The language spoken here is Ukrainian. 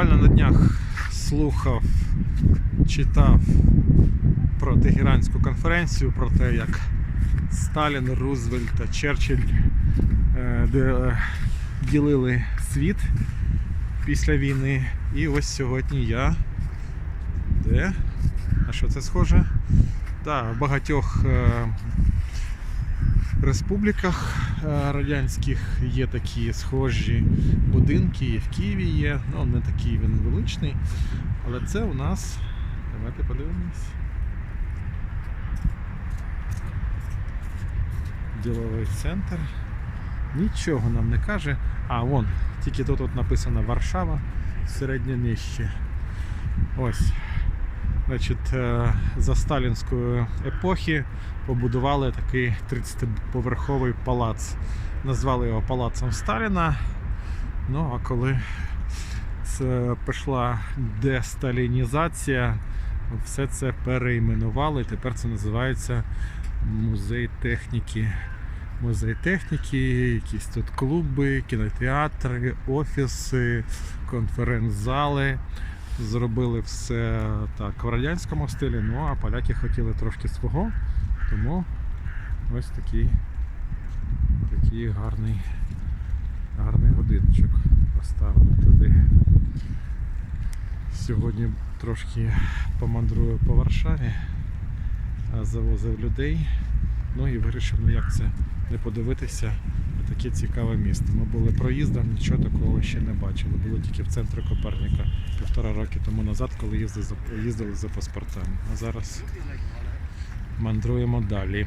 Буквально на днях слухав, читав про Тегеранську конференцію, про те, як Сталін, Рузвельт та Черчилль е, е, ділили світ після війни. І ось сьогодні я. Де? На що це схоже? Так, в багатьох е, республіках радянських є такі схожі будинки, і в Києві є. Ну, не такий він величний. Але це у нас. Давайте подивимось. Діловий центр. Нічого нам не каже. А, вон, тільки тут написано Варшава, середньоміще. Ось. Значить, е, за сталінської епохи побудували такий 30-поверховий палац. Назвали його палацом Сталіна. Ну а коли пішла десталінізація, все це перейменували. Тепер це називається музей техніки. Музей техніки, якісь тут клуби, кінотеатри, офіси, конференц-зали. Зробили все так в радянському стилі, ну а поляки хотіли трошки свого, тому ось такий, такий гарний, гарний годинчик поставили туди. Сьогодні трошки помандрую по Варшаві, завозив людей. Ну і вирішив, ну як це не подивитися таке цікаве місто. Ми були проїздом, нічого такого ще не бачили. Було тільки в центрі Коперника півтора роки тому назад, коли їздили за, їздили за паспортами. А зараз мандруємо далі.